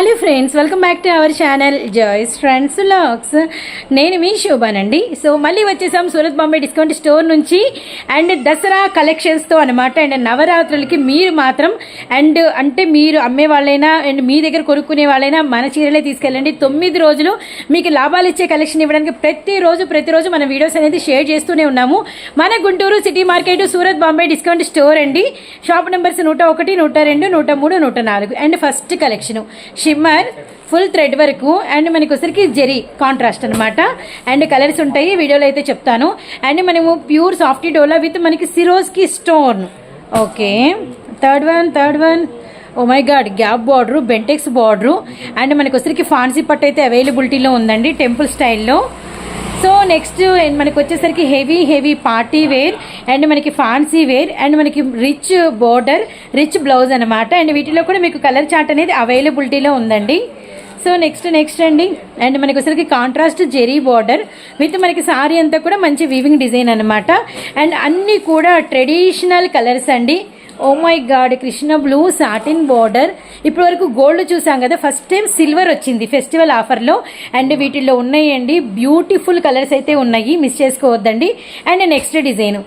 Hello friends welcome back to our channel joys friends lakhs నేను మీ శోభానండి. సో మళ్ళీ వచ్చేసాం సూరత్ బాంబే డిస్కౌంట్ స్టోర్ నుంచి. అండ్ దసరా కలెక్షన్స్తో అనమాట అండ్ నవరాత్రులకి మీరు మాత్రం అండ్ అంటే మీరు అమ్మే వాళ్ళైనా అండ్ మీ దగ్గర కొనుక్కునే వాళ్ళైనా మన చీరలే తీసుకెళ్ళండి. తొమ్మిది రోజులు మీకు లాభాలు ఇచ్చే కలెక్షన్ ఇవ్వడానికి ప్రతిరోజు ప్రతిరోజు మన వీడియోస్ అనేది షేర్ చేస్తూనే ఉన్నాము. మన Guntur city market Surat Bombay discount store అండి. షాప్ నెంబర్స్ నూట ఒకటి నూట రెండు నూట మూడు నూట నాలుగు. And first collection shimmer full thread వరకు. అండ్ మనకు వచ్చరికి జెరీ కాంట్రాస్ట్ అనమాట అండ్ కలర్స్ ఉంటాయి వీడియోలో అయితే చెప్తాను. అండ్ మనము ప్యూర్ సాఫ్టీ డోలా విత్ మనకి Swarovski stone okay third one third one oh my god gap border Bentex border and మనకు వచ్చరికి ఫాన్సీ పట్టు అయితే అవైలబిలిటీలో ఉందండి టెంపుల్ స్టైల్లో సో నెక్స్ట్ eh, మనకి వచ్చేసరికి heavy heavy party wear and మనకి ఫాన్సీ వేర్ అండ్ మనకి రిచ్ బోర్డర్ రిచ్ బ్లౌజ్ అనమాట అండ్ వీటిలో కూడా మీకు కలర్ చార్ట్ అనేది అవైలబిలిటీలో ఉందండి. సో నెక్స్ట్ నెక్స్ట్ అండి. అండ్ మనకి వచ్చరికి కాంట్రాస్ట్ జెరీ బార్డర్ విత్ మనకి సారీ అంతా కూడా మంచి వీవింగ్ డిజైన్ అనమాట అండ్ అన్నీ కూడా ట్రెడిషనల్ కలర్స్ అండి. ఓ my god Krishna blue satin border ఇప్పటి వరకు గోల్డ్ చూసాం కదా ఫస్ట్ టైం సిల్వర్ వచ్చింది ఫెస్టివల్ ఆఫర్లో అండ్ వీటిల్లో ఉన్నాయండి బ్యూటిఫుల్ కలర్స్ అయితే ఉన్నాయి మిస్ చేసుకోవద్దండి. And next design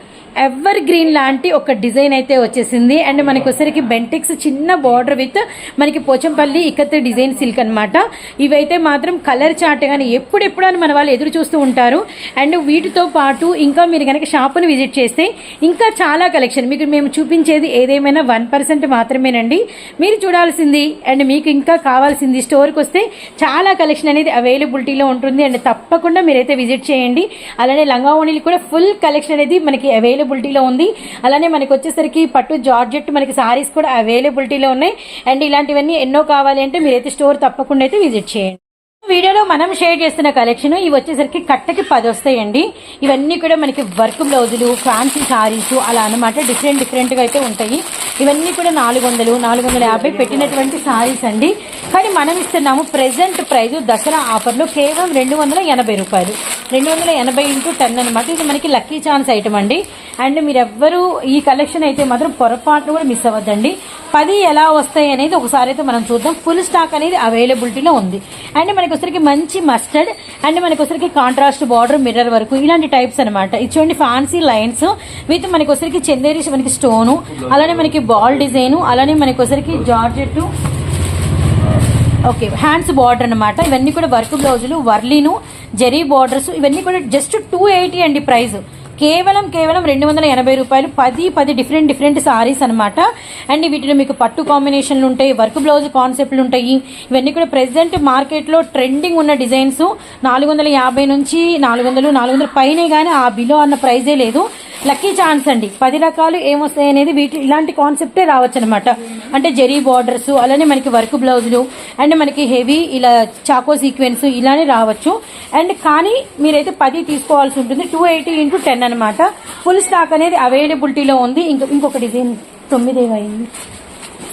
evergreen లాంటి ఒక డిజైన్ అయితే వచ్చేసింది. అండ్ మనకి వచ్చరికి బెంటెక్స్ చిన్న బార్డర్ విత్ మనకి పోచంపల్లి ఇక్కత్ డిజైన్ సిల్క్ అనమాట ఇవైతే మాత్రం కలర్ చాట్ కానీ ఎప్పుడెప్పుడు అని మన వాళ్ళు ఎదురు చూస్తూ ఉంటారు. అండ్ వీటితో పాటు ఇంకా మీరు కనుక షాప్ను విజిట్ చేస్తే ఇంకా చాలా కలెక్షన్ మీకు మేము చూపించేది ఏదేమైనా వన్ పర్సెంట్ మాత్రమేనండి. మీరు చూడాల్సింది అండ్ మీకు ఇంకా కావాల్సింది స్టోర్కి వస్తే చాలా కలెక్షన్ అనేది అవైలబిలిటీలో ఉంటుంది. అండ్ తప్పకుండా మీరైతే విజిట్ చేయండి. అలానే లంగా ఓణీలు కూడా ఫుల్ కలెక్షన్ అనేది మనకి అవైలబుల్ అవైలబిలిటీలో ఉంది. అలానే మనకి వచ్చేసరికి పట్టు జార్జెట్ మనకి సారీస్ కూడా అవైలబిలిటీలో ఉన్నాయి. అండ్ ఇలాంటివన్నీ ఎన్నో కావాలి అంటే మీరైతే స్టోర్ తప్పకుండా అయితే విజిట్ చేయండి. వీడియోలో మనం షేర్ చేస్తున్న కలెక్షన్ ఇవి వచ్చేసరికి కట్టకి పది వస్తాయండి. ఇవన్నీ కూడా మనకి వర్క్ బ్లౌజులు ఫ్యాన్సీ సారీస్ అలా అనమాట డిఫరెంట్ డిఫరెంట్గా అయితే ఉంటాయి. ఇవన్నీ కూడా నాలుగు వందలు నాలుగు వందల యాభై పెట్టినటువంటి సారీస్ అండి. కానీ మనం ఇస్తున్నాము ప్రెసెంట్ ప్రైస్ దసరా ఆఫర్లో కేవలం రెండు వందల ఎనభై రూపాయలు. రెండు వందల ఎనభై ఇంటూ టెన్ అనమాట ఇది మనకి లక్కీ ఛాన్స్ ఐటమ్ అండి. అండ్ మీరెవ్వరూ ఈ కలెక్షన్ అయితే మాత్రం పొరపాటును కూడా మిస్ అవ్వద్దండి. పది ఎలా వస్తాయి అనేది ఒకసారి అయితే మనం చూద్దాం. ఫుల్ స్టాక్ అనేది అవైలబిలిటీలో ఉంది. అండ్ మనకి మనకొసరికి మంచి మస్టర్డ్ అండ్ మనకొసరికి కాంట్రాస్ట్ బార్డర్ మిర్రర్ వరకు ఇలాంటి టైప్స్ అనమాట ఇది చూడండి ఫ్యాన్సీ లైన్స్ విత్ మనకొసరికి చందేరి మనకి స్టోను అలానే మనకి బాల్ డిజైన్ అలానే మనకొసరికి జార్జెట్ ఓకే హ్యాండ్స్ బార్డర్ అనమాట ఇవన్నీ కూడా వర్క్ బ్లౌజులు వర్లీను జెరీ బార్డర్స్ ఇవన్నీ కూడా జస్ట్ టూ ఎయిటీ అండి ప్రైస్ కేవలం కేవలం రెండు వందల ఎనభై రూపాయలు పది పది డిఫరెంట్ డిఫరెంట్ సారీస్ అనమాట అండ్ వీటిలో మీకు పట్టు కాంబినేషన్లు ఉంటాయి వర్క్ బ్లౌజ్ కాన్సెప్ట్లు ఉంటాయి. ఇవన్నీ కూడా ప్రెసెంట్ మార్కెట్లో ట్రెండింగ్ ఉన్న డిజైన్స్ నాలుగు వందల యాభై నుంచి నాలుగు వందలు నాలుగు వందల పైనే కానీ ఆ బిలో అన్న ప్రైజే లేదు. లక్కీ ఛాన్స్ అండి. పది రకాలు ఏమొస్తాయి అనేది వీటి ఇలాంటి కాన్సెప్టే రావచ్చు అనమాట అంటే జెరీ బార్డర్స్ అలానే మనకి వర్క్ బ్లౌజులు అండ్ మనకి హెవీ ఇలా చాకో సీక్వెన్స్ ఇలానే రావచ్చు. అండ్ కానీ మీరైతే పది తీసుకోవాల్సి ఉంటుంది. టూ ఎయిటీ ఇంటూ టెన్ అనమాట. ఫుల్ స్టాక్ అనేది అవైలబిలిటీలో ఉంది. ఇంకో ఇంకొక డిజైన్ తొమ్మిదే అయింది.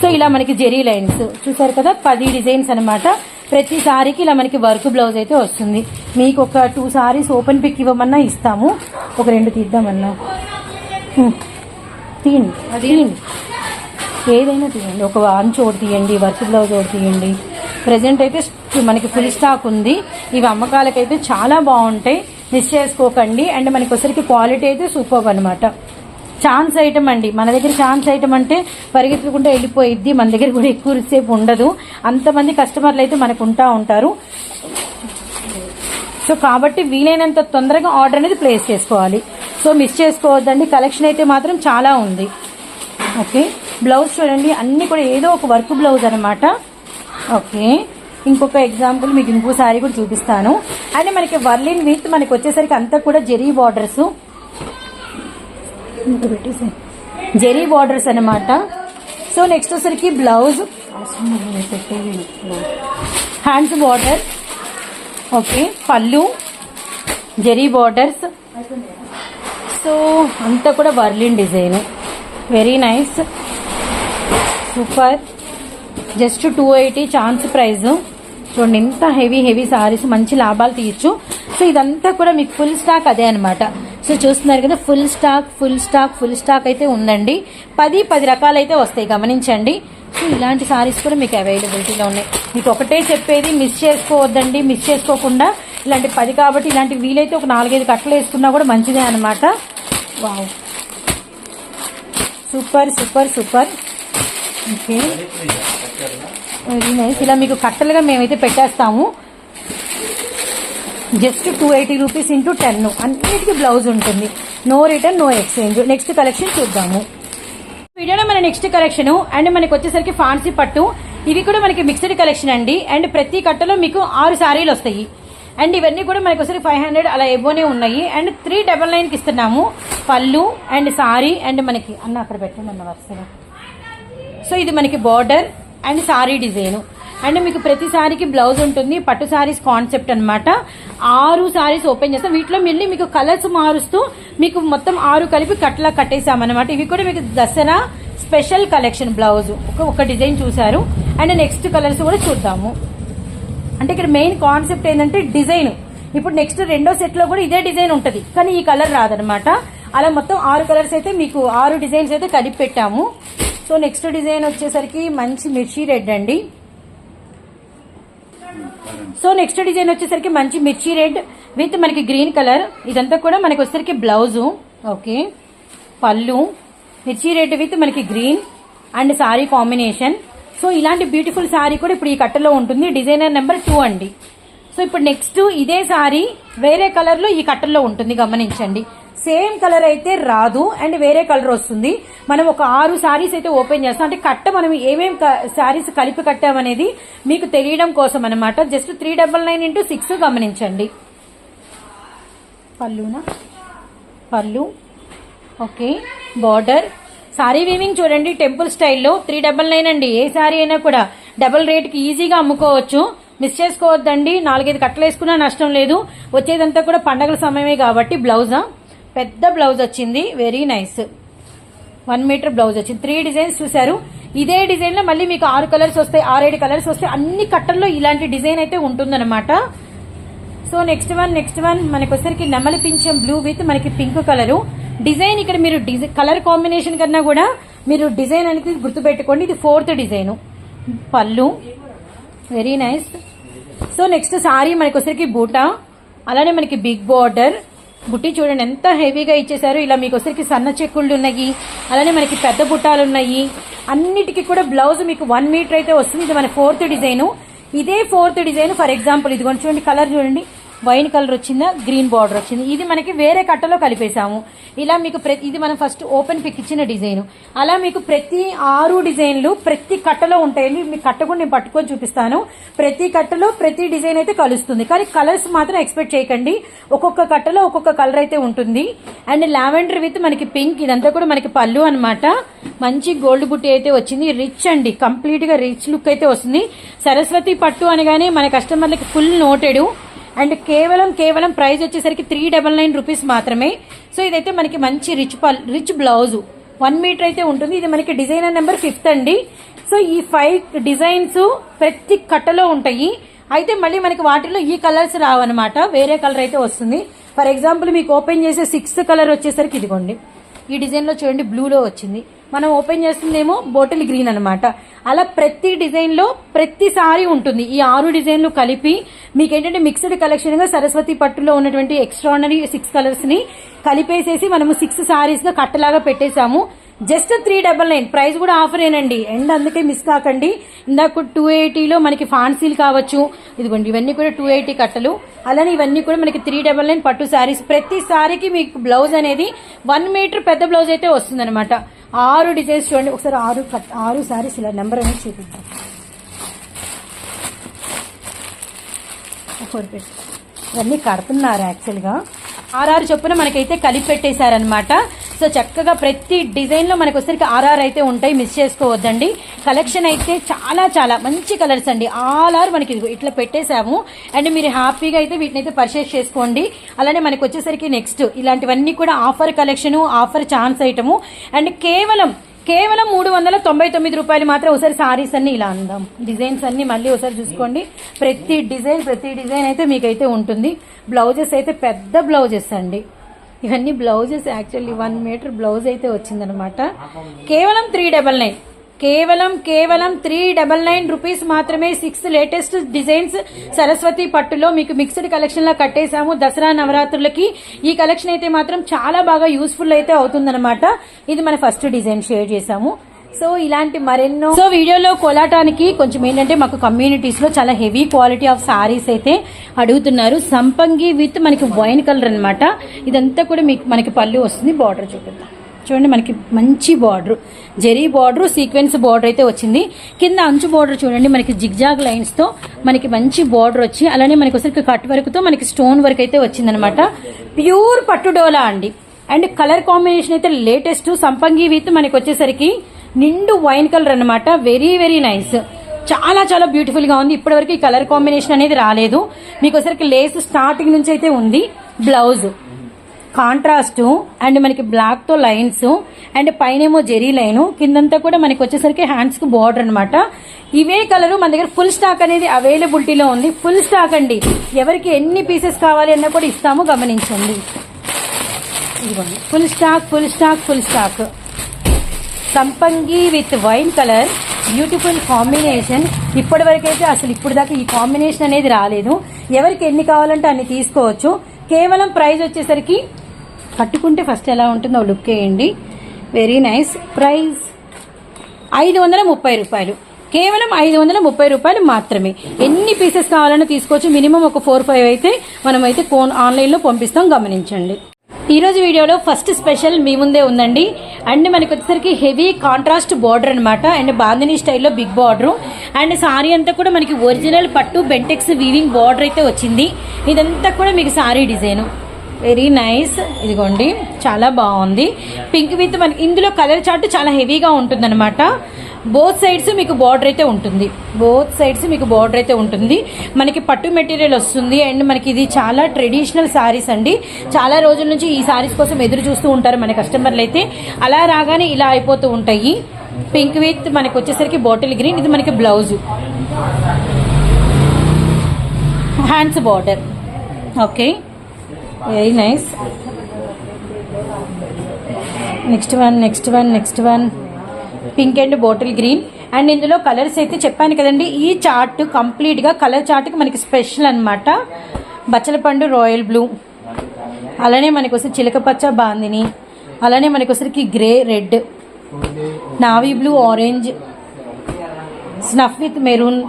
సో ఇలా మనకి జెరీ లైన్స్ చూసారు కదా? పది డిజైన్స్ అనమాట. ప్రతి సారీకి ఇలా మనకి వర్క్ బ్లౌజ్ అయితే వస్తుంది. మీకు ఒక టూ సారీస్ ఓపెన్ పిక్ ఇవ్వమన్నా ఇస్తాము. ఒక రెండు తీద్దామన్నా. తీయండి తీయండి. ఏదైనా తీయండి. ఒక అంచు ఒకటి తీయండి వర్క్ బ్లౌజ్ ఒకటి తీయండి. ప్రజెంట్ అయితే మనకి ఫుల్ స్టాక్ ఉంది. ఇవి అమ్మకాలకైతే చాలా బాగుంటాయి. మిస్ చేసుకోకండి. అండ్ మనకి వచ్చరికి క్వాలిటీ అయితే సూపర్ అనమాట ఛాన్స్ ఐటమ్ అండి. మన దగ్గర ఛాన్స్ ఐటమ్ అంటే పరిగెత్తుకుంటే వెళ్ళిపోయిద్ది. మన దగ్గర కూడా ఎక్కువ సేపు ఉండదు. అంతమంది కస్టమర్లు అయితే మనకు ఉంటా ఉంటారు. సో కాబట్టి వీలైనంత తొందరగా ఆర్డర్ అనేది ప్లేస్ చేసుకోవాలి. సో మిస్ చేసుకోవద్దండి. కలెక్షన్ అయితే మాత్రం చాలా ఉంది. ఓకే. బ్లౌజ్ చూడండి. అన్నీ కూడా ఏదో ఒక వర్క్ బ్లౌజ్ అనమాట ఓకే. ఇంకొక ఎగ్జాంపుల్ మీకు ఇంకో సారీ కూడా చూపిస్తాను. అండ్ మనకి వర్లిన్ విత్ మనకి వచ్చేసరికి అంతా కూడా జెరీ బార్డర్స్. పెట్టేసి జెరీ బార్డర్స్ అనమాట సో నెక్స్ట్ వచ్చరికి బ్లౌజ్. Hands border. ఓకే. పళ్ళు. జెరీ బార్డర్స్. సో అంతా కూడా వర్లిన్ design. Very nice super just two eighty chance price చూడండి ఎంత హెవీ హెవీ సారీస్ మంచి లాభాలు తీయచ్చు. సో ఇదంతా కూడా మీకు ఫుల్ స్టాక్ అదే అనమాట సో చూస్తున్నారు కదా full stock full stock full stock అయితే ఉందండి. పది పది రకాలైతే వస్తాయి గమనించండి. సో ఇలాంటి సారీస్ కూడా మీకు అవైలబిలిటీలో ఉన్నాయి. మీకు ఒకటే చెప్పేది మిస్ చేసుకోవద్దండి మిస్ చేసుకోకుండా. ఇలాంటి పది కాబట్టి ఇలాంటి వీలైతే ఒక నాలుగైదు కట్టలు వేసుకున్నా కూడా మంచిదే అనమాట wow. Super super super. Okay. Very nice. ఇలా మీకు కట్టలుగా మేమైతే పెట్టేస్తాము. Just two eighty rupees into ten. అన్నిటికీ బ్లౌజ్ ఉంటుంది. No return no exchange. Next collection చూద్దాము. వీడియోలో మన నెక్స్ట్ కలెక్షన్ అండ్ మనకి వచ్చేసరికి ఫాన్సీ పట్టు. ఇవి కూడా మనకి మిక్స్డ్ కలెక్షన్ అండి. అండ్ ప్రతి కట్టలో మీకు ఆరు శారీలు వస్తాయి. అండ్ ఇవన్నీ కూడా మనకు ఒకసారి ఫైవ్ హండ్రెడ్ అలా ఎవ్వనే ఉన్నాయి. అండ్ త్రీ డబల్ నైన్కి ఇస్తున్నాము. పళ్ళు అండ్ సారీ అండ్ మనకి అన్న అక్కడ పెట్టండి అన్న వరుసగా సో ఇది మనకి border and sari design. And మీకు ప్రతి సారీకి బ్లౌజ్ ఉంటుంది. పట్టు సారీస్ కాన్సెప్ట్ అన్నమాట. ఆరు సారీస్ ఓపెన్ చేస్తాం. వీటిలో మళ్ళీ మీకు కలర్స్ మారుస్తూ మీకు మొత్తం ఆరు కలిపి కట్లా కట్టేసామన్నమాట ఇవి కూడా మీకు దసరా స్పెషల్ కలెక్షన్ బ్లౌజ్. ఒక ఒక డిజైన్ చూసారు అండ్ నెక్స్ట్ కలర్స్ కూడా చూద్దాము. అంటే ఇక్కడ మెయిన్ కాన్సెప్ట్ ఏంటంటే డిజైన్ ఇప్పుడు నెక్స్ట్ రెండో సెట్లో కూడా ఇదే డిజైన్ ఉంటది. కానీ ఈ కలర్ రాదనమాట అలా మొత్తం ఆరు కలర్స్ అయితే మీకు ఆరు డిజైన్స్ అయితే కలిపి పెట్టాము సో నెక్స్ట్ డిజైన్ వచ్చేసరికి మంచి మిర్చి రెడ్ అండి. సో నెక్స్ట్ డిజైన్ వచ్చేసరికి మంచి మిర్చి రెడ్ విత్ మనకి గ్రీన్ కలర్ ఇదంతా కూడా మనకి వచ్చేసరికి బ్లౌజు ఓకే పళ్ళు. మిర్చి రెడ్ విత్ మనకి green and sari combination so ఇలాంటి బ్యూటిఫుల్ సారీ కూడా ఇప్పుడు ఈ కట్టలో ఉంటుంది. డిజైనర్ నెంబర్ టూ అండి. సో ఇప్పుడు నెక్స్ట్ ఇదే శారీ వేరే కలర్లో ఈ కట్టల్లో ఉంటుంది. గమనించండి. సేమ్ కలర్ అయితే రాదు అండ్ వేరే కలర్ వస్తుంది. మనం ఒక ఆరు సారీస్ అయితే ఓపెన్ చేస్తాం. అంటే కట్ట మనం ఏమేమి శారీస్ కలిపి కట్టామనేది మీకు తెలియడం కోసం అనమాట just three double nine into six గమనించండి. పళ్ళునా? పళ్ళు. ఓకే బార్డర్ సారీ వీవింగ్ చూడండి టెంపుల్ స్టైల్లో త్రీ డబల్ నైన్ అండి. ఏ సారీ అయినా కూడా డబల్ రేట్కి ఈజీగా అమ్ముకోవచ్చు. మిస్ చేసుకోవద్దండి. నాలుగైదు కట్టలు వేసుకున్నా నష్టం లేదు. వచ్చేదంతా కూడా పండగల సమయమే కాబట్టి బ్లౌజా? పెద్ద బ్లౌజ్ వచ్చింది. Very nice. One metre blouse వచ్చింది. త్రీ డిజైన్స్ చూసారు ఇదే డిజైన్లో మళ్ళీ మీకు ఆరు కలర్స్ వస్తాయి ఆరేడు కలర్స్ వస్తాయి. అన్ని కట్టల్లో ఇలాంటి డిజైన్ అయితే ఉంటుందన్నమాట. So next one next one. మనకి వచ్చరికి నెమలి పింఛం బ్లూ విత్ మనకి పింక్ కలరు. డిజైన్ ఇక్కడ మీరు డిజైన్ కలర్ కాంబినేషన్ కన్నా కూడా మీరు డిజైన్ అనేది గుర్తుపెట్టుకోండి. ఇది ఫోర్త్ డిజైన్. పళ్ళు. Very nice so next sari మనకి వచ్చరికి బూటా. అలానే మనకి బిగ్ బార్డర్. బుట్టి చూడండి ఎంత హెవీగా ఇచ్చేసారు ఇలా మీకు వచ్చరికి సన్న చెక్కుళ్ళు ఉన్నాయి. అలానే మనకి పెద్ద బుట్టాలు ఉన్నాయి. అన్నిటికీ కూడా బ్లౌజ్ మీకు వన్ మీటర్ అయితే వస్తుంది. ఇది మన ఫోర్త్ డిజైన్. ఇదే ఫోర్త్ డిజైన్. ఫర్ ఎగ్జాంపుల్ ఇది చూడండి కలర్ చూడండి. వైన్ కలర్ వచ్చిందా గ్రీన్ బార్డర్ వచ్చింది. ఇది మనకి వేరే కట్టలో కలిపేసాము ఇలా మీకు ప్రతి ఇది మనం ఫస్ట్ ఓపెన్ పిక్ ఇచ్చిన డిజైన్. అలా మీకు ప్రతి ఆరు డిజైన్లు ప్రతి కట్టలో ఉంటాయండి మీకు కట్ట కూడా నేను పట్టుకొని చూపిస్తాను. ప్రతి కట్టలో ప్రతి డిజైన్ అయితే కలుస్తుంది. కానీ కలర్స్ మాత్రం ఎక్స్పెక్ట్ చేయకండి. ఒక్కొక్క కట్టలో ఒక్కొక్క కలర్ అయితే ఉంటుంది. అండ్ లావెండర్ విత్ మనకి పింక్ ఇదంతా కూడా మనకి పళ్ళు అనమాట మంచి గోల్డ్ బుట్టి అయితే వచ్చింది. రిచ్ అండి. కంప్లీట్గా రిచ్ లుక్ అయితే వస్తుంది. సరస్వతి పట్టు అనగానే మన కస్టమర్లకి ఫుల్ నోటెడ్. అండ్ కేవలం కేవలం ప్రైస్ వచ్చేసరికి త్రీ డబల్ నైన్ రూపీస్ మాత్రమే. సో ఇదైతే మనకి మంచి రిచ్ పల్ రిచ్ బ్లౌజు వన్ మీటర్ అయితే ఉంటుంది. ఇది మనకి డిజైనర్ నెంబర్ ఫిఫ్త్ అండి. సో ఈ ఫైవ్ డిజైన్స్ ప్రతి కట్టలో ఉంటాయి. అయితే మళ్ళీ మనకి వాటిలో ఈ కలర్స్ రావన్నమాట. వేరే కలర్ అయితే వస్తుంది. ఫర్ ఎగ్జాంపుల్ మీకు ఓపెన్ చేసే సిక్స్త్ కలర్ వచ్చేసరికి ఇదిగోండి. ఈ డిజైన్లో చూడండి బ్లూలో వచ్చింది. మనం ఓపెన్ చేస్తుందేమో బోటిల్ గ్రీన్ అనమాట అలా ప్రతి డిజైన్లో ఉంటుంది. ఈ ఆరు డిజైన్లు కలిపి మీకు ఏంటంటే మిక్స్డ్ కలెక్షన్గా సరస్వతి పట్టులో ఉన్నటువంటి ఎక్స్ట్రానరీ సిక్స్ కలర్స్ని కలిపేసేసి మనము సిక్స్ సారీస్గా కట్టలాగా పెట్టేశాము. Just three double nine. Price కూడా ఆఫర్ ఏనండి అండ్ అందుకే మిస్ కాకండి. ఇందాక టూ ఎయిటీలో మనకి ఫాన్సీలు కావచ్చు. ఇదిగోండి ఇవన్నీ కూడా టూ ఎయిటీ కట్టలు. అలానే ఇవన్నీ కూడా మనకి త్రీ డబల్ నైన్ పట్టు శారీస్. ప్రతి శారీకి మీకు బ్లౌజ్ అనేది వన్ మీటర్ పెద్ద బ్లౌజ్ అయితే వస్తుంది ఆరు డిజైన్స్ చూడండి. ఒకసారి ఆరు కట్ ఆరు శారీస్ ఇలా నెంబర్ అనేది చూపిద్దాం. ఫోర్ ఇవన్నీ కడుతున్నారు యాక్చువల్గా. ఆర్ఆర్ చొప్పున మనకైతే కలిపి పెట్టేశారనమాట సో చక్కగా ప్రతి డిజైన్లో మనకు వచ్చరికి ఆర్ఆర్ అయితే ఉంటాయి మిస్ చేసుకోవద్దండి. కలెక్షన్ అయితే చాలా చాలా మంచి కలర్స్ అండి. ఆల్ ఆర్ మనకి ఇదిగో ఇట్లా పెట్టేశాము. అండ్ మీరు హ్యాపీగా అయితే వీటిని అయితే పర్చేస్ చేసుకోండి. అలానే మనకు వచ్చేసరికి నెక్స్ట్ ఇలాంటివన్నీ కూడా offer collection offer chance item. And కేవలం కేవలం మూడు వందల తొంభై తొమ్మిది రూపాయలు మాత్రం ఒకసారి సారీస్ అన్ని ఇలా అందాం. డిజైన్స్ అన్ని మళ్ళీ ఒకసారి చూసుకోండి. ప్రతి డిజైన్ ప్రతి డిజైన్ అయితే మీకైతే ఉంటుంది. బ్లౌజెస్ అయితే పెద్ద బ్లౌజెస్ అండి. ఇవన్నీ blouses actually one metre blouse అయితే వచ్చిందనమాట. కేవలం త్రీ డబల్ నైన్ కేవలం కేవలం త్రీ డబల్ నైన్ రూపీస్ మాత్రమే సిక్స్ లేటెస్ట్ డిజైన్స్ సరస్వతి పట్టులో మీకు మిక్స్డ్ కలెక్షన్ లా కట్టేశాము దసరా నవరాత్రులకి. ఈ కలెక్షన్ అయితే మాత్రం చాలా బాగా యూస్ఫుల్ అయితే అవుతుందన్నమాట. ఇది మన ఫస్ట్ డిజైన్ షేర్ చేశాము. సో ఇలాంటి మరెన్నో సో వీడియోలో కొలాటానికి కొంచెం ఏంటంటే మాకు కమ్యూనిటీస్లో చాలా హెవీ క్వాలిటీ ఆఫ్ సారీస్ అయితే అడుగుతున్నారు. సంపంగి విత్ మనకి వైన్ కలర్ అనమాట ఇదంతా కూడా మీకు మనకి పళ్ళు వస్తుంది బార్డర్ చూపిద్దాం. చూడండి మనకి మంచి border zari border sequence border అయితే వచ్చింది. కింద అంచు బార్డర్ చూడండి మనకి జిగ్జాగ్ లైన్స్తో మనకి మంచి బార్డర్ వచ్చి అలానే మనకి ఒకసారి కట్ వర్క్తో మనకి స్టోన్ వర్క్ అయితే వచ్చిందనమాట ప్యూర్ పట్టు డోలా అండి. అండ్ కలర్ కాంబినేషన్ అయితే లేటెస్ట్ సంపంగి విత్ మనకి వచ్చేసరికి నిండు వైన్ కలర్ అనమాట వెరీ వెరీ నైస్ చాలా చాలా బ్యూటిఫుల్గా ఉంది. ఇప్పటివరకు ఈ కలర్ కాంబినేషన్ అనేది రాలేదు. మీకు ఒకసారికి లేస్ స్టార్టింగ్ నుంచి అయితే ఉంది. బ్లౌజ్ కాంట్రాస్టు అండ్ మనకి బ్లాక్తో లైన్స్ అండ్ పైనేమో జెరీ లైను కిందంతా కూడా మనకి వచ్చేసరికి హ్యాండ్స్కి బార్డర్ అనమాట ఇవే కలరు మన దగ్గర ఫుల్ స్టాక్ అనేది అవైలబిలిటీలో ఉంది. ఫుల్ స్టాక్ అండి. ఎవరికి ఎన్ని పీసెస్ కావాలి అన్నా కూడా ఇస్తాము గమనించండి. ఇదిగోండి. Full stock full stock full stock. సంపంగి with wine colour. Beautiful combination. ఇప్పటి వరకైతే అసలు ఇప్పుడు దాకా ఈ కాంబినేషన్ అనేది రాలేదు. ఎవరికి ఎన్ని కావాలంటే అన్ని తీసుకోవచ్చు. కేవలం ప్రైస్ వచ్చేసరికి కట్టుకుంటే ఫస్ట్ ఎలా ఉంటుందో లుక్ వేయండి. వెరీ నైస్ ప్రైస్ ఐదు వందల ముప్పై రూపాయలు. కేవలం ఐదు వందల ముప్పై రూపాయలు మాత్రమే. ఎన్ని పీసెస్ కావాలన్నా తీసుకోవచ్చు. మినిమం ఒక ఫోర్ ఫైవ్ అయితే మనమైతే కోన్ ఆన్లైన్లో పంపిస్తాం. గమనించండి. ఈరోజు వీడియోలో ఫస్ట్ స్పెషల్ మీ ముందే ఉందండి. అండ్ మనకు వచ్చేసరికి హెవీ కాంట్రాస్ట్ బార్డర్ అనమాట అండ్ బాందిని స్టైల్లో బిగ్ బార్డర్. అండ్ సారీ అంతా కూడా మనకి ఒరిజినల్ పట్టు బెంటెక్స్ వీవింగ్ బార్డర్ అయితే వచ్చింది. ఇదంతా కూడా మీకు సారీ డిజైన్. Very nice. ఇదిగోండి చాలా బాగుంది. పింక్ విత్ మన ఇందులో కలర్ చార్ట్ చాలా హెవీగా ఉంటుందన్నమాట. బోత్ సైడ్స్ మీకు బార్డర్ అయితే ఉంటుంది. బోత్ సైడ్స్ మీకు బార్డర్ అయితే ఉంటుంది. మనకి పట్టు మెటీరియల్ వస్తుంది. అండ్ మనకి ఇది చాలా ట్రెడిషనల్ సారీస్ అండి. చాలా రోజుల నుంచి ఈ సారీస్ కోసం ఎదురు చూస్తూ ఉంటారు మన కస్టమర్లు అయితే. అలా రాగానే ఇలా అయిపోతూ ఉంటాయి. పింక్ విత్ మనకి వచ్చేసరికి బాటిల్ గ్రీన్ ఇది మనకి blouse hands border okay very nice next one next one next one pink and bottle green and ఇందులో కలర్స్ అయితే చెప్పాను కదండి. ఈ చార్ట్ కంప్లీట్గా కలర్ చార్ట్కి మనకి స్పెషల్ అనమాట బచ్చలపండు రాయల్ బ్లూ అలానే మనకు వస్తే చిలకపచ్చ బాందిని. అలానే మనకు వచ్చరికి grey red navy blue orange snuff with maroon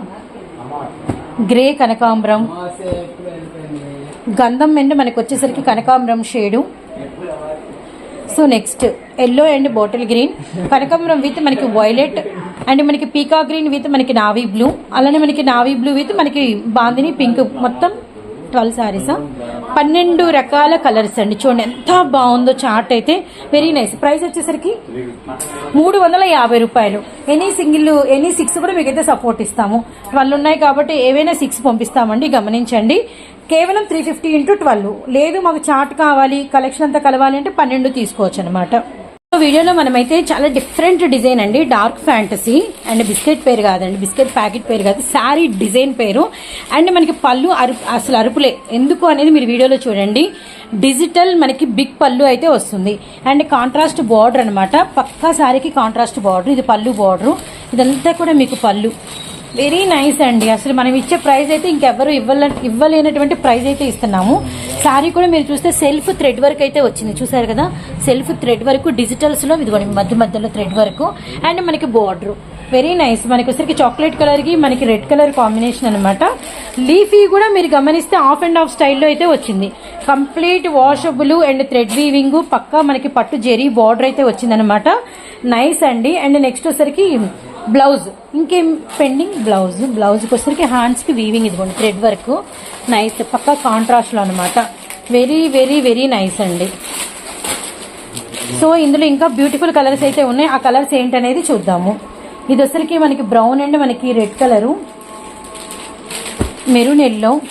grey కనకాంబరం. గంధం అండ్ మనకు వచ్చేసరికి కనకాంబరం shade. So next yellow and bottle green. కనకాంబరం విత్ మనకి వైలెట్ అండ్ మనకి పీకా గ్రీన్ విత్ మనకి నావీ బ్లూ. అలానే మనకి నావీ బ్లూ విత్ మనకి బాందిని పింక్. మొత్తం ట్వెల్వ్ సారీసా పన్నెండు రకాల కలర్స్ అండి. చూడండి ఎంత బాగుందో చార్ట్ అయితే వెరీ నైస్ ప్రైస్ వచ్చేసరికి మూడు వందల యాభై రూపాయలు. ఎనీ సింగిల్ ఎనీ సిక్స్ కూడా మీకైతే సపోర్ట్ ఇస్తాము. ట్వెల్వ్ ఉన్నాయి కాబట్టి ఏవైనా సిక్స్ పంపిస్తామండి గమనించండి. కేవలం త్రీ ఫిఫ్టీ ఇంటూ ట్వెల్వ్ లేదు మాకు చార్ట్ కావాలి కలెక్షన్ అంతా కలవాలి అంటే పన్నెండు తీసుకోవచ్చు అనమాట వీడియోలో మనమైతే చాలా డిఫరెంట్ డిజైన్ అండి. డార్క్ ఫ్యాంటసీ అండ్ బిస్కెట్ పేరు కాదండి. బిస్కెట్ ప్యాకెట్ పేరు కాదు. శారీ డిజైన్ పేరు. అండ్ మనకి పళ్ళు అరుపు అసలు అరుపులే. ఎందుకు అనేది మీరు వీడియోలో చూడండి. డిజిటల్ మనకి బిగ్ పళ్ళు అయితే వస్తుంది. అండ్ కాంట్రాస్ట్ బార్డర్ అనమాట పక్కా శారీకి కాంట్రాస్ట్ బార్డర్ ఇది పళ్ళు బార్డరు ఇదంతా కూడా మీకు పళ్ళు. వెరీ నైస్ అండి. అసలు మనం ఇచ్చే ప్రైస్ అయితే ఇంకెవరు ఇవ్వలే ఇవ్వలేనటువంటి ప్రైస్ అయితే ఇస్తున్నాము. శారీ కూడా మీరు చూస్తే సెల్ఫ్ థ్రెడ్ వర్క్ అయితే వచ్చింది. చూసారు కదా? సెల్ఫ్ థ్రెడ్ వర్క్ డిజిటల్స్లో ఇదిగోండి మధ్య మధ్యలో థ్రెడ్ వర్క్. అండ్ మనకి బార్డర్. వెరీ నైస్ మనకి వచ్చరికి చాక్లెట్ కలర్కి మనకి రెడ్ కలర్ కాంబినేషన్ అనమాట లీఫీ కూడా మీరు గమనిస్తే ఆఫ్ అండ్ ఆఫ్ స్టైల్లో అయితే వచ్చింది. Complete washable and thread weaving పక్కా మనకి పట్టు జెరీ బార్డర్ అయితే వచ్చిందనమాట నైస్ అండి. అండ్ నెక్స్ట్ వచ్చరికి బ్లౌజ్ ఇంకేం పెండింగ్ బ్లౌజ్ బ్లౌజ్కి వచ్చరికి హ్యాండ్స్కి వీవింగ్ ఇదిగోండి థ్రెడ్ వర్క్ నైస్ పక్కా కాంట్రాస్ట్లో అనమాట వెరీ వెరీ వెరీ నైస్ అండి. సో ఇందులో ఇంకా బ్యూటిఫుల్ కలర్స్ అయితే ఉన్నాయి. ఆ కలర్స్ ఏంటనేది చూద్దాము. ఇది వచ్చరికి మనకి బ్రౌన్ అండ్ మనకి red colour. Maroon yellow.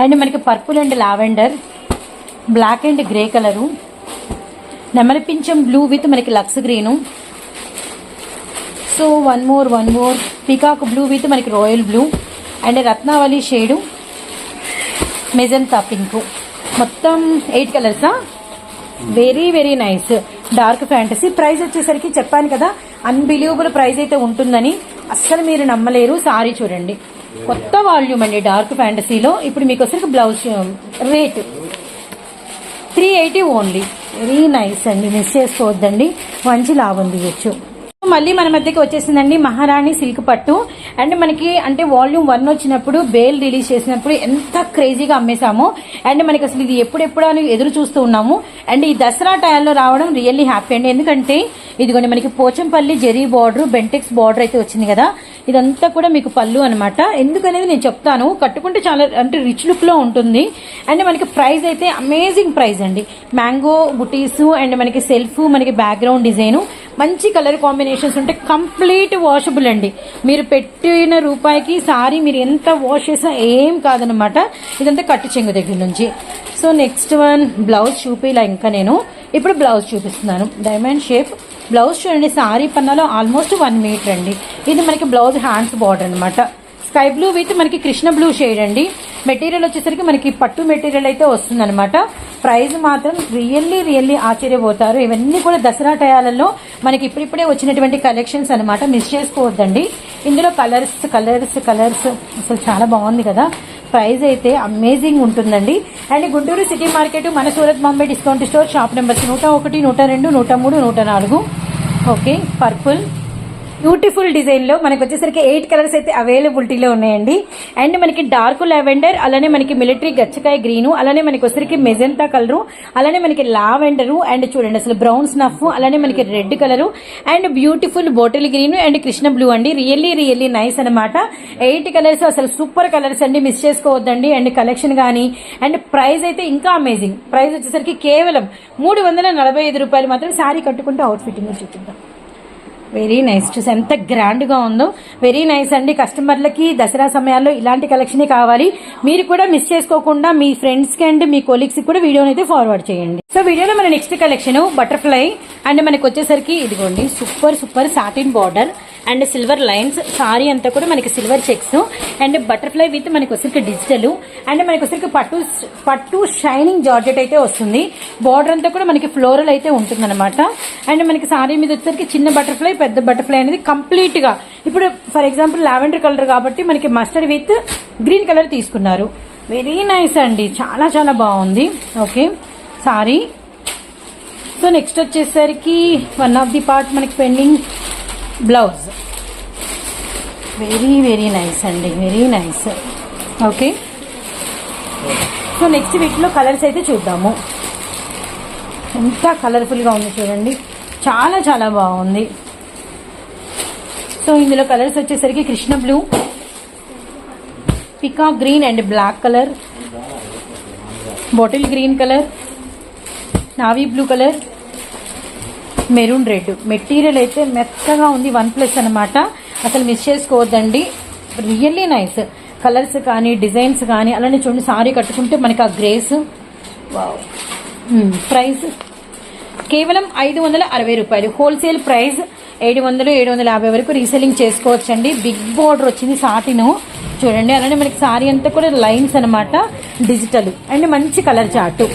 And మనకి purple and lavender. Black and grey colour. నెమలి పింఛం బ్లూ విత్ మనకి Lux green. So one more one more. Peacock blue with మనకి రాయల్ బ్లూ. అండ్ రత్నావళి షేడు. Magenta pink. మొత్తం eight కలర్సా? Very very nice. Dark fantasy. Price వచ్చేసరికి చెప్పాను కదా unbelievable price అయితే ఉంటుందని అస్సలు మీరు నమ్మలేరు. సారీ చూడండి. కొత్త వాల్యూమ్ అండి డార్క్ ఫ్యాంటసీలో ఇప్పుడు మీకు వచ్చరికి blouse rate three eighty only very nice అండి. మిస్ చేసుకోవద్దండి. మంచి లాభం తీయచ్చు. మళ్ళీ మన మధ్యకి వచ్చేసిందండి మహారాణి సిల్క్ పట్టు. అండ్ మనకి అంటే వాల్యూమ్ వన్ వచ్చినప్పుడు బేల్ రిలీజ్ చేసినప్పుడు ఎంత క్రేజీగా అమ్మేశాము. అండ్ మనకి అసలు ఇది ఎప్పుడెప్పుడు అని ఎదురు చూస్తూ ఉన్నాము. అండ్ ఈ దసరా టైంలో రావడం రియల్లీ హ్యాపీ అండి. ఎందుకంటే ఇదిగోండి మనకి Pochampally zari border Bentex border అయితే వచ్చింది కదా. ఇదంతా కూడా మీకు పళ్ళు అనమాట ఎందుకనేది నేను చెప్తాను. కట్టుకుంటే చాలా అంటే రిచ్ లుక్లో ఉంటుంది. అండ్ మనకి ప్రైస్ అయితే అమేజింగ్ ప్రైస్ అండి. మ్యాంగో బుటీస్ అండ్ మనకి సెల్ఫ్ మనకి బ్యాక్గ్రౌండ్ డిజైను మంచి కలర్ కాంబినేషన్స్ ఉంటే కంప్లీట్ వాషబుల్ అండి. మీరు పెట్టిన రూపాయికి సారీ మీరు ఎంత వాష్ చేసినా ఏం కాదనమాట ఇదంతా కట్టు చెంగు దగ్గర నుంచి. సో నెక్స్ట్ వన్ బ్లౌజ్ చూపిలా ఇంకా నేను. ఇప్పుడు బ్లౌజ్ చూపిస్తున్నాను. డైమండ్ షేప్ బ్లౌజ్ చూడండి సారీ పన్నాలో ఆల్మోస్ట్ వన్ మీటర్ అండి. ఇది మనకి బ్లౌజ్ హ్యాండ్స్ బార్డర్ అనమాట స్కై బ్లూ విత్ మనకి కృష్ణ బ్లూ షేడ్ అండి. మెటీరియల్ వచ్చేసరికి మనకి పట్టు మెటీరియల్ అయితే వస్తుంది అనమాట ప్రైస్ మాత్రం రియల్లీ రియల్లీ ఆశ్చర్యపోతారు. ఇవన్నీ కూడా దసరా టయాలలో మనకి ఇప్పుడిప్పుడే వచ్చినటువంటి కలెక్షన్స్ అనమాట మిస్ చేసుకోవద్దండి. ఇందులో కలర్స్ కలర్స్ కలర్స్. అసలు చాలా బాగుంది కదా. ప్రైస్ అయితే అమేజింగ్ ఉంటుందండి. అండ్ గుంటూరు సిటీ మార్కెట్ మన Surat Bombay discount store shop numbers నూట ఒకటి నూట రెండు నూట మూడు నూట నాలుగు. Okay purple. బ్యూటిఫుల్ డిజైన్లో వచ్చేసరికి ఎయిట్ కలర్స్ అయితే అవైలబిలిటీలో ఉన్నాయండి. అండ్ మనకి డార్క్ లావెండర్ అలానే మనకి మిలిటరీ గచ్చకాయ గ్రీన్ అలానే మనకి వచ్చేసరికి మెజెంతా కలరు అలానే మనకి లావెండరు అండ్ చూడండి అసలు బ్రౌన్ స్నఫ్ అలానే మనకి red colour and beautiful bottle green and Krishna blue అండి. రియల్లీ రియల్లీ నైస్ అనమాట ఎయిట్ కలర్స్ అసలు సూపర్ కలర్స్ అండి మిస్ చేసుకోవద్దండి. అండ్ కలెక్షన్ కానీ అండ్ ప్రైస్ అయితే ఇంకా అమేజింగ్. ప్రైస్ వచ్చేసరికి కేవలం మూడు వందల నలభై ఐదు రూపాయలు మాత్రం శారీ కట్టుకుంటే అవుట్ ఫిట్టింగ్ చూపిద్దాం. వెరీ నైస్ చూసి ఎంత గ్రాండ్గా ఉందో. వెరీ నైస్ అండి. కస్టమర్లకి దసరా సమయాల్లో ఇలాంటి కలెక్షనే కావాలి. మీరు కూడా మిస్ చేసుకోకుండా మీ ఫ్రెండ్స్కి అండ్ మీ కొలీగ్స్కి కూడా వీడియోని అయితే ఫార్వర్డ్ చేయండి. సో వీడియోలో మన నెక్స్ట్ కలెక్షన్ బటర్ఫ్లై అండ్ మనకు వచ్చేసరికి ఇదిగోండి. Super super satin border and silver lines sari అంతా కూడా మనకి silver checks. And butterfly with మనకి వచ్చరికి డిజిటల్. అండ్ మనకి వచ్చరికి పట్టు పట్టు షైనింగ్ జార్జెట్ అయితే వస్తుంది. బార్డర్ అంతా కూడా మనకి ఫ్లోరల్ అయితే ఉంటుంది అండ్ మనకి సారీ మీద వచ్చేసరికి చిన్న బటర్ఫ్లై పెద్ద బటర్ఫ్లై అనేది కంప్లీట్గా ఇప్పుడు ఫర్ ఎగ్జాంపుల్ లావెండర్ కలర్ కాబట్టి మనకి మస్టర్డ్ విత్ గ్రీన్ కలర్ తీసుకున్నారు. వెరీ నైస్ అండి. చాలా చాలా బాగుంది. ఓకే. సారీ. సో నెక్స్ట్ వచ్చేసరికి వన్ ఆఫ్ ది పార్ట్ మనకి pending blouse. Very very nice అండి. Very nice okay so next వీటిలో కలర్స్ అయితే చూద్దాము. ఎంత కలర్ఫుల్గా ఉంది చూడండి. చాలా చాలా బాగుంది. సో ఇందులో కలర్స్ వచ్చేసరికి Krishna blue pika green and black colour bottle green colour navy blue colour maroon red. Material అయితే మెత్తగా ఉంది వన్ ప్లస్ అనమాట అసలు మిస్ చేసుకోవద్దండి. Really nice. కలర్స్ కానీ డిజైన్స్ కానీ అలానే చూడండి సారీ కట్టుకుంటే మనకి ఆ గ్రేస్. ప్రైస్ కేవలం ఐదు వందల అరవై రూపాయలు. హోల్సేల్ ప్రైస్ ఏడు వందలు ఏడు వందల యాభై వరకు రీసెల్లింగ్ చేసుకోవచ్చండి. బిగ్ బోర్డర్ వచ్చింది సాటిను. చూడండి అలానే మనకి సారీ అంతా కూడా లైన్స్ అనమాట డిజిటల్. అండ్ మంచి కలర్ చాటు.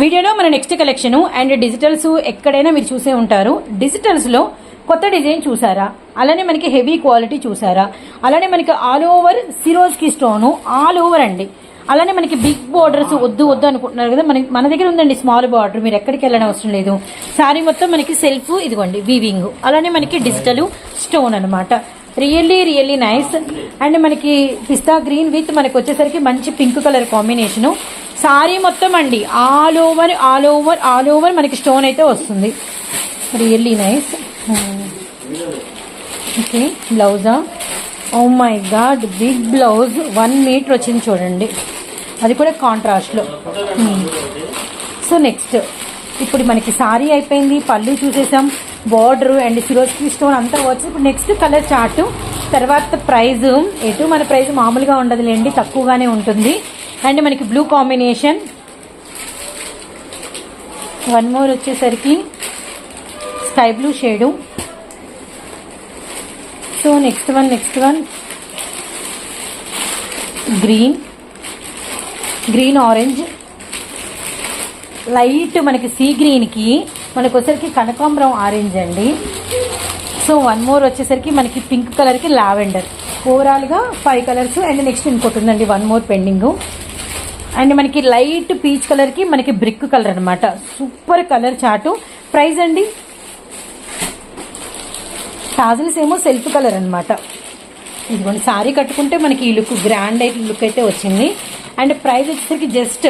వీడియోలో మన నెక్స్ట్ కలెక్షన్ అండ్ డిజిటల్స్ ఎక్కడైనా మీరు చూసే ఉంటారు. డిజిటల్స్లో కొత్త డిజైన్ చూసారా? అలానే మనకి హెవీ క్వాలిటీ చూసారా? అలానే మనకి ఆల్ ఓవర్ సిరోజ్కి ఆల్ ఓవర్ అండి. అలానే మనకి బిగ్ బోర్డర్స్ వద్దు వద్దు అనుకుంటున్నారు కదా. మనకి మన దగ్గర ఉందండి స్మాల్ బార్డర్. మీరు ఎక్కడికి వెళ్ళడం అవసరం లేదు. సారీ మొత్తం మనకి సెల్ఫ్ ఇదిగోండి వీవింగ్. అలానే మనకి డిజిటల్ స్టోన్ అనమాట రియల్లీ రియల్లీ నైస్. అండ్ మనకి పిస్తా గ్రీన్ విత్ మనకి వచ్చేసరికి మంచి పింక్ కలర్ కాంబినేషన్. సారీ మొత్తం అండి. All over all over all over మనకి స్టోన్ అయితే వస్తుంది. Really nice. ఓకే బ్లౌజా? ఓ my god big blouse. One metre వచ్చింది చూడండి. అది కూడా కాంట్రాస్ట్లో. సో నెక్స్ట్ ఇప్పుడు మనకి సారీ అయిపోయింది. పళ్ళు చూసేసాం. బార్డర్ అండ్ సిరోస్కి స్టోన్ అంతా వచ్చి ఇప్పుడు నెక్స్ట్ కలర్ చార్ట్. తర్వాత ప్రైజ్. ఎటు? మన ప్రైజ్ మామూలుగా ఉండదులేండి. తక్కువగానే ఉంటుంది. అండ్ మనకి బ్లూ కాంబినేషన్ వన్ మోర్ వచ్చేసరికి sky blue shade so next one next one green green orange light మనకి సీ గ్రీన్కి మనకు వచ్చేసరికి కనకాంబరం ఆరెంజ్ అండి. సో వన్ మోర్ వచ్చేసరికి మనకి పింక్ కలర్కి లావెండర్ ఓవరాల్గా ఫైవ్ కలర్స్ అండ్ నెక్స్ట్ ఇంకోటి ఉందండి వన్ మోర్ పెండింగ్ అండ్ మనకి లైట్ పీచ్ కలర్కి మనకి బ్రిక్ కలర్ అనమాట సూపర్ కలర్ చాటు. ప్రైస్ అండి. టాజిల్స్ ఏమో సెల్ఫ్ కలర్ అనమాట ఇదిగోండి సారీ కట్టుకుంటే మనకి ఈ లుక్ గ్రాండ్ అయితే లుక్ అయితే వచ్చింది. అండ్ ప్రైస్ వచ్చేసరికి జస్ట్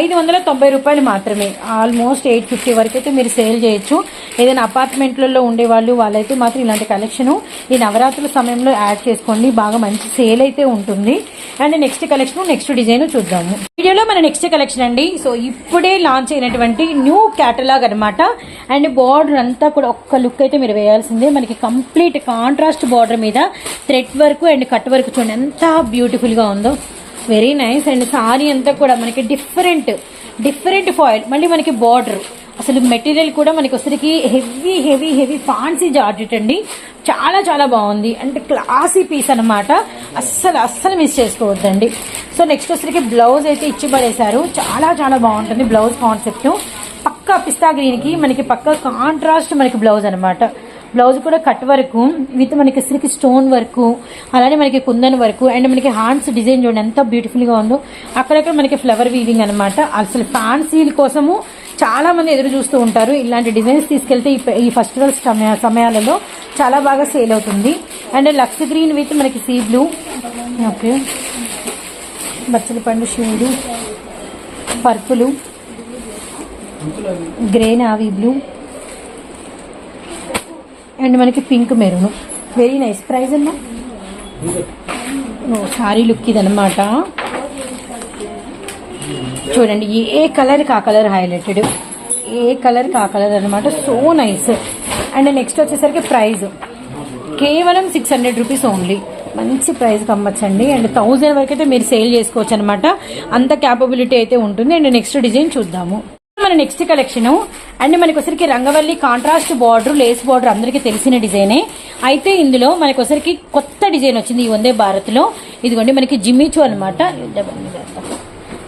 ఐదు వందల తొంభై రూపాయలు మాత్రమే. ఆల్మోస్ట్ ఎయిట్ ఫిఫ్టీ వరకు అయితే మీరు సేల్ చేయొచ్చు. ఏదైనా అపార్ట్మెంట్లలో ఉండేవాళ్ళు వాళ్ళైతే మాత్రం ఇలాంటి కలెక్షన్ ఈ నవరాత్రుల సమయంలో యాడ్ చేసుకోండి. బాగా మంచి సేల్ అయితే ఉంటుంది. And next collection next design చూద్దాము. వీడియోలో మన నెక్స్ట్ కలెక్షన్ అండి. సో ఇప్పుడే లాంచ్ అయినటువంటి న్యూ క్యాటలాగ్ అనమాట అండ్ బార్డర్ అంతా కూడా ఒక్క లుక్ అయితే మీరు వేయాల్సిందే. మనకి కంప్లీట్ కాంట్రాస్ట్ బార్డర్ మీద thread work and cut work చూడండి. ఎంత బ్యూటిఫుల్గా ఉందో. వెరీ నైస్ అండ్ సారీ అంతా కూడా మనకి డిఫరెంట్ డిఫరెంట్ ఫాయిల్ మళ్ళీ మనకి బార్డర్. అసలు మెటీరియల్ కూడా మనకి వచ్చరికి heavy heavy heavy fancy georgette అండి. చాలా చాలా బాగుంది. అంటే క్లాసీ పీస్ అనమాట అస్సలు అస్సలు మిస్ చేసుకోవద్దండి. సో నెక్స్ట్ వచ్చరికి బ్లౌజ్ అయితే ఇచ్చి పడేశారు చాలా చాలా బాగుంటుంది బ్లౌజ్ కాన్సెప్ట్. పక్కా పిస్తా గ్రీన్కి మనకి పక్క కాంట్రాస్ట్ మనకి బ్లౌజ్ అనమాట బ్లౌజ్ కూడా కట్ వర్క్ విత్ మనకి సిల్క్ స్టోన్ వర్క్ అలానే మనకి కుందన్ వర్క్ అండ్ మనకి హ్యాండ్స్ డిజైన్ చూడండి ఎంత బ్యూటిఫుల్గా ఉందో. అక్కడక్కడ మనకి ఫ్లవర్ వీవింగ్ అనమాట అసలు ఫ్యాన్సీల కోసము చాలా మంది ఎదురు చూస్తూ ఉంటారు. ఇలాంటి డిజైన్స్ తీసుకెళ్తే ఈ- ఫెస్టివల్ సమయాలలో చాలా బాగా సేల్ అవుతుంది. అండ్ లక్స్ గ్రీన్ విత్ మనకి సీ బ్లూ ఓకే. బచ్చల పండు shade. Purple. Grey navy blue. And మనకి pink maroon. Very nice price అమ్మా? సారీ లుక్ ఇదనమాట చూడండి ఏ కలర్కి ఆ కలర్ హైలైటెడ్ ఏ కలర్కి ఆ కలర్ అనమాట సో నైస్ అండ్ నెక్స్ట్ వచ్చేసరికి ప్రైస్ కేవలం సిక్స్ హండ్రెడ్ రూపీస్ ఓన్లీ మంచి ప్రైస్కి అమ్మచ్చండి. అండ్ థౌజండ్ వరకు అయితే మీరు సేల్ చేసుకోవచ్చు అనమాట అంత క్యాపబిలిటీ అయితే ఉంటుంది. అండ్ నెక్స్ట్ డిజైన్ చూద్దాము. మన నెక్స్ట్ కలెక్షన్ అండ్ మనకొసరికి ఒకసారికి Rangavalli contrast border lace border అందరికీ తెలిసిన డిజైనే. అయితే ఇందులో మనకొసరికి ఒకసారికి కొత్త డిజైన్ వచ్చింది ఈ వందే భారత్లో ఇదిగోండి మనకి జిమ్మిచూ అనమాట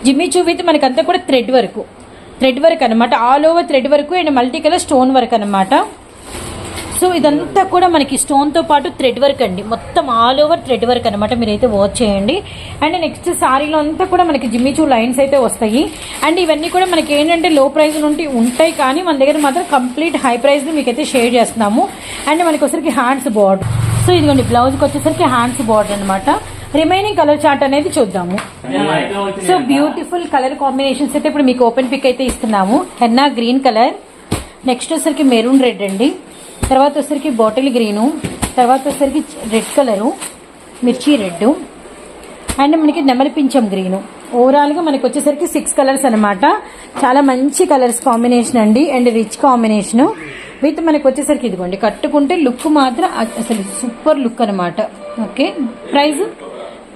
జిమ్మిచూ విత్ మనకంతా అంతా కూడా థ్రెడ్ వర్క్ థ్రెడ్ వర్క్ అనమాట all over thread work and multi colour stone work అనమాట సో ఇదంతా కూడా మనకి స్టోన్తో పాటు థ్రెడ్ వర్క్ అండి. మొత్తం ఆల్ ఓవర్ థ్రెడ్ వర్క్ అనమాట మీరైతే వాచ్ చేయండి. అండ్ నెక్స్ట్ సారీలో అంతా కూడా మనకి జిమ్మిచూ లైన్స్ అయితే వస్తాయి. అండ్ ఇవన్నీ కూడా మనకి ఏంటంటే లో ప్రైస్ నుండి ఉంటాయి కానీ మన దగ్గర మాత్రం కంప్లీట్ హై ప్రైస్ మీకైతే షేర్ చేస్తున్నాము. అండ్ మనకి వచ్చరికి హ్యాండ్స్ బార్డర్ సో ఇదిగోండి బ్లౌజ్కి వచ్చేసరికి హ్యాండ్స్ బార్డర్ అనమాట రిమైనింగ్ కలర్ చార్ట్ అనేది చూద్దాము. సో బ్యూటిఫుల్ కలర్ కాంబినేషన్స్ అయితే ఇప్పుడు మీకు ఓపెన్ పిక్ అయితే ఇస్తున్నాము. హెన్నా గ్రీన్ కలర్ నెక్స్ట్ వచ్చరికి మెరూన్ రెడ్ అండి. తర్వాత వచ్చేసరికి బాటిల్ గ్రీను తర్వాత వచ్చేసరికి రెడ్ కలరు మిర్చి రెడ్ అండ్ మనకి నెమలి పింఛం గ్రీను. ఓవరాల్గా మనకి వచ్చేసరికి సిక్స్ కలర్స్ అనమాట చాలా మంచి కలర్స్ కాంబినేషన్ అండి అండ్ రిచ్ కాంబినేషన్ విత్ మనకి వచ్చేసరికి ఇదిగోండి కట్టుకుంటే లుక్ మాత్రం అసలు సూపర్ లుక్ అనమాట ఓకే ప్రైస్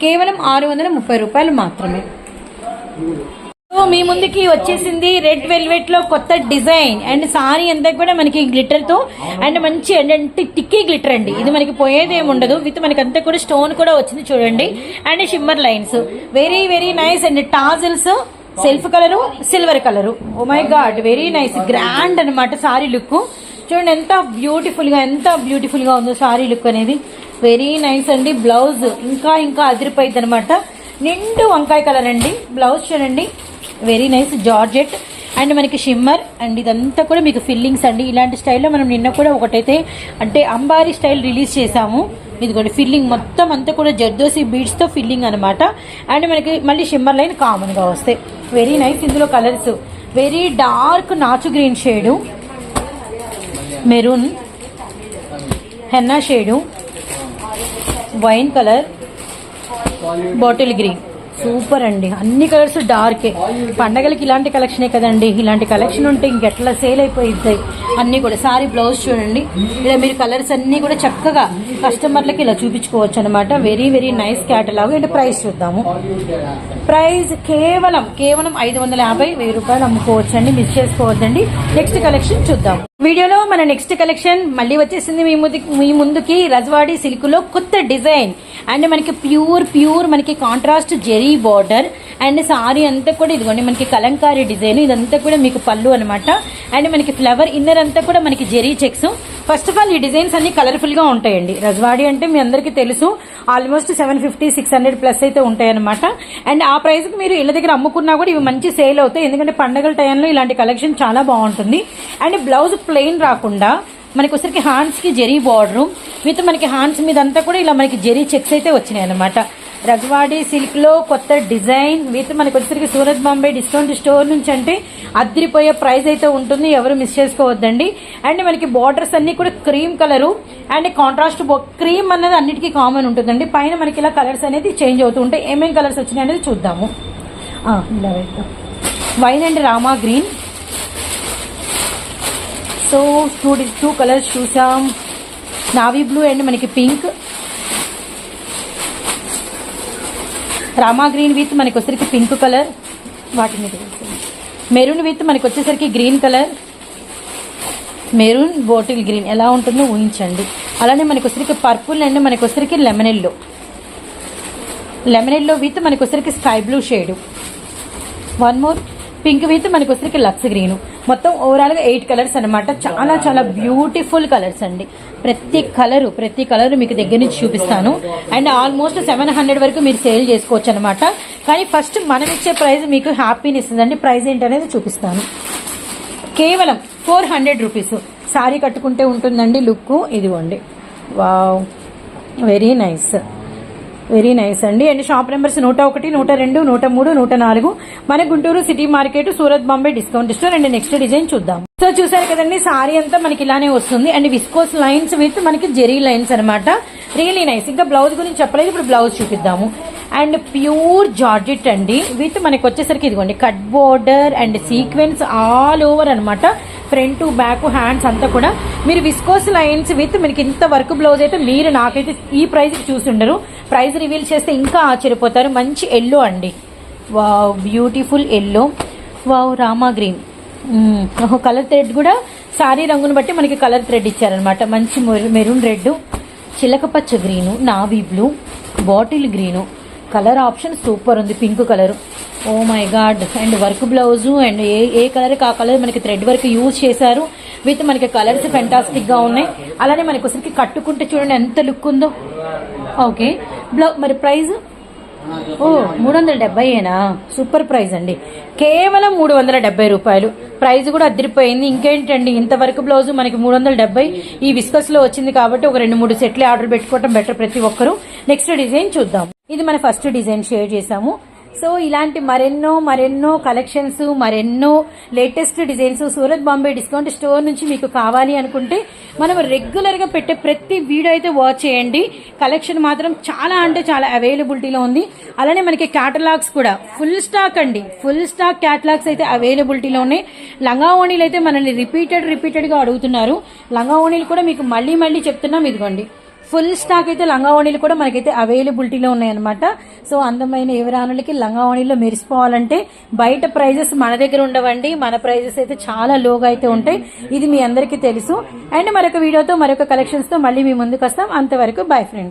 కేవలం ఆరు వందల ముప్పై రూపాయలు మాత్రమే. మీ ముందుకి వచ్చేసింది రెడ్ వెల్వెట్లో కొత్త డిజైన్. అండ్ సారీ అంతా కూడా మనకి గ్లిటర్తో. అండ్ మంచి అంటే టిక్కీ గ్లిటర్ అండి. ఇది మనకి పోయేది ఏమి ఉండదు. విత్ మనకి అంతా కూడా స్టోన్ కూడా వచ్చింది చూడండి. And shimmer lines very very nice and tassels. Self colour silver colour. Oh my god very nice grand అన్నమాట సారీ లుక్. చూడండి ఎంత బ్యూటిఫుల్గా ఎంత బ్యూటిఫుల్గా ఉందో సారీ లుక్ అనేది. వెరీ నైస్ అండి. బ్లౌజ్ ఇంకా ఇంకా అదిరిపోయింది అనమాట నిండు వంకాయ కలర్ అండి. బ్లౌజ్ చూడండి. వెరీ నైస్ జార్జెట్ అండ్ మనకి షిమ్మర్ అండ్ ఇదంతా కూడా మీకు ఫిల్లింగ్స్ అండి. ఇలాంటి స్టైల్లో మనం నిన్న కూడా ఒకటైతే అంటే అంబారీ స్టైల్ రిలీజ్ చేసాము ఇదిగోండి ఫిల్లింగ్ మొత్తం అంతా కూడా జర్దోసి బీడ్స్తో ఫిల్లింగ్ అనమాట అండ్ మనకి మళ్ళీ షిమ్మర్ లైన్ కామన్గా వస్తాయి. వెరీ నైస్ ఇందులో కలర్స్ వెరీ డార్క్ నాచు green shade maroon henna shade wine colour bottle green super అండి. అన్ని కలర్స్ డార్కే. పండగలకి ఇలాంటి కలెక్షనే కదండి. ఇలాంటి కలెక్షన్ ఉంటే ఇంకెట్లా సేల్ అయిపోయిద్దాయి అన్ని కూడా. సారీ బ్లౌజ్ చూడండి. ఇలా మీరు కలర్స్ అన్నీ కూడా చక్కగా కస్టమర్లకి ఇలా చూపించుకోవచ్చు అనమాట very very nice catalogue. And price చూద్దాము. ప్రైస్ కేవలం కేవలం ఐదు వందల యాభై వెయ్యి రూపాయలు అమ్ముకోవచ్చు అండి మిస్ చేసుకోవద్దండి. నెక్స్ట్ కలెక్షన్ చూద్దాం. వీడియోలో మన నెక్స్ట్ కలెక్షన్ మళ్ళీ వచ్చేసింది మీ ముందు మీ ముందుకి రజవాడి సిల్క్లో కొత్త డిజైన్. అండ్ మనకి ప్యూర్ ప్యూర్ మనకి కాంట్రాస్ట్ జెరీ జెరీ బార్డర్ అండ్ సారీ అంతా కూడా ఇదిగోండి మనకి కలంకారీ డిజైన్ ఇదంతా కూడా మీకు పళ్ళు అనమాట అండ్ మనకి ఫ్లవర్ ఇన్నర్ అంతా కూడా మనకి zari checks. First of all ఈ డిజైన్స్ అన్ని కలర్ఫుల్గా ఉంటాయండి. రజవాడి అంటే మీ అందరికీ తెలుసు almost seven fifty six hundred plus అయితే ఉంటాయి అనమాట అండ్ ఆ ప్రైస్కి మీరు ఇళ్ళ దగ్గర అమ్ముకున్నా కూడా ఇవి మంచి సేల్ అవుతాయి. ఎందుకంటే పండగల టైంలో ఇలాంటి కలెక్షన్ చాలా బాగుంటుంది. అండ్ బ్లౌజ్ ప్లెయిన్ రాకుండా మనకి వచ్చరికి హ్యాండ్స్కి జెరీ బార్డర్ విత్ మనకి హ్యాండ్స్ మీద అంతా కూడా ఇలా మనకి జెరీ చెక్స్ అయితే వచ్చినాయి అనమాట రగ్వాడి సిల్క్లో కొత్త డిజైన్. విత్ మనకు వచ్చేసరికి సూరత్ బాంబే డిస్కౌంట్ స్టోర్ నుంచి అంటే అద్దరిపోయే ప్రైస్ అయితే ఉంటుంది. ఎవరు మిస్ చేసుకోవద్దండి. అండ్ మనకి బార్డర్స్ అన్ని కూడా cream colour. And contrast cream అన్నది అన్నిటికీ కామన్ ఉంటుందండి. పైన మనకి ఇలా కలర్స్ అనేది చేంజ్ అవుతూ ఉంటాయి. ఏమేమి కలర్స్ వచ్చినాయి అనేది చూద్దాము. ఇలా wine and Rama green. So two two colours చూసాం. నావీ బ్లూ అండ్ మనకి పింక్. రామా గ్రీన్ విత్ మనకి వచ్చేసరికి పింక్ కలర్. వాటి మీద మెరూన్ విత్ మనకి వచ్చేసరికి green colour. Maroon bottle green ఎలా ఉంటుందో ఊహించండి. అలానే మనకు వచ్చరికి పర్పుల్ అండ్ మనకు వచ్చరికి lemon yellow lemon yellow with మనకు వచ్చరికి sky blue shade. One more. Pink with మనకు వచ్చరికి లక్స్ గ్రీన్. మొత్తం ఓవరాల్గా ఎయిట్ కలర్స్ అన్నమాట. చాలా చాలా బ్యూటిఫుల్ కలర్స్ అండి. ప్రతి కలర్ ప్రతి కలర్ మీకు దగ్గర నుంచి చూపిస్తాను. అండ్ ఆల్మోస్ట్ సెవెన్ హండ్రెడ్ వరకు మీరు సేల్ చేసుకోవచ్చు అనమాట కానీ ఫస్ట్ మనం ఇచ్చే ప్రైస్ మీకు హ్యాపీని అండి ప్రైస్ ఏంటనేది చూపిస్తాను. కేవలం ఫోర్ హండ్రెడ్ రూపీస్ శారీ కట్టుకుంటే ఉంటుందండి లుక్ ఇదిగోండి. Wow. Very nice very nice అండి. అండ్ షాప్ నెంబర్స్ నూట ఒకటి నూట రెండు నూట మూడు నూట నాలుగు. మన Guntur city market Surat Bombay discount store and next design చూద్దాం. సో చూసారు కదండి సారీ అంతా మనకి ఇలానే వస్తుంది. అండ్ విస్కోస్ లైన్స్ విత్ మనకి జెరీ లైన్స్ అనమాట రియలీ నైస్ ఇంకా బ్లౌజ్ గురించి చెప్పలేదు ఇప్పుడు బ్లౌజ్ చూపిద్దాము. అండ్ ప్యూర్ జార్జెట్ అండి. విత్ మనకి వచ్చేసరికి ఇదిగోండి cut border and sequence all over అనమాట ఫ్రంట్ బ్యాక్ హ్యాండ్స్ అంతా కూడా మీరు విస్కోస్ లైన్స్ విత్ మీకు ఇంత వర్క్ బ్లౌజ్ అయితే మీరు నాకైతే ఈ ప్రైస్ చూసి ఉండరు ప్రైస్ రివీల్ చేస్తే ఇంకా ఆశ్చర్యపోతారు. మంచి ఎల్లో అండి. Wow beautiful yellow. Wow Rama green. Colour thread కూడా సారీ రంగును బట్టి మనకి కలర్ థ్రెడ్ ఇచ్చారనమాట మంచి maroon red చిలకపచ్చ green navy blue bottle green. Colour option super ఉంది pink colour. Oh my god and work blouse and ఏ ఏ కలర్ ఆ కలర్ మనకి థ్రెడ్ వర్క్ యూజ్ చేశారు. విత్ మనకి కలర్స్ ఫెంటాస్టిక్గా ఉన్నాయి. అలానే మనకి ఒకసారికి కట్టుకుంటే చూడండి ఎంత లుక్ ఉందో. ఓకే బ్లౌ మరి ప్రైజ్ ఓ oh, మూడు వందల డెబ్బైనా సూపర్ ప్రైజ్ అండి. కేవలం మూడు వందల డెబ్బై రూపాయలు. ప్రైస్ కూడా అదిరిపోయింది. ఇంకేంటండి? ఇంతవరకు బ్లౌజ్ మనకి మూడు వందల డెబ్బై. ఈ విస్కస్లో వచ్చింది కాబట్టి ఒక రెండు మూడు సెట్లే ఆర్డర్ పెట్టుకోవటం బెటర్ ప్రతి ఒక్కరూ. నెక్స్ట్ డిజైన్ చూద్దాం. ఇది మన ఫస్ట్ డిజైన్ షేర్ చేసాము సో ఇలాంటి మరెన్నో మరెన్నో కలెక్షన్స్ మరెన్నో latest designs Surat Bombay discount store నుంచి మీకు కావాలి అనుకుంటే మనం రెగ్యులర్గా పెట్టే ప్రతి వీడియో అయితే వాచ్ చేయండి. కలెక్షన్ మాత్రం చాలా అంటే చాలా అవైలబిలిటీలో ఉంది. అలానే మనకి క్యాటలాగ్స్ కూడా ఫుల్ స్టాక్ అండి. ఫుల్ స్టాక్ క్యాటలాగ్స్ అయితే అవైలబిలిటీలో ఉన్నాయి లంగా ఓణీలు అయితే మనల్ని రిపీటెడ్ రిపీటెడ్గా అడుగుతున్నారు. లంగా ఓణీలు కూడా మీకు మళ్ళీ మళ్ళీ చెప్తున్నాం ఇదిగోండి. ఫుల్ స్టాక్ అయితే లంగా ఓణీలు కూడా మనకైతే అవైలబిలిటీలో ఉన్నాయన్నమాట. సో అందమైన యువరాణులకి లంగా ఓణీలో మెరిసిపోవాలంటే బయట ప్రైజెస్ మన దగ్గర ఉండవండి. మన ప్రైజెస్ అయితే చాలా లోగా అయితే ఉంటాయి. ఇది మీ అందరికీ తెలుసు. అండ్ మరొక వీడియోతో మరొక కలెక్షన్స్తో మళ్ళీ మీ ముందుకు వస్తాం. అంతవరకు బై ఫ్రెండ్స్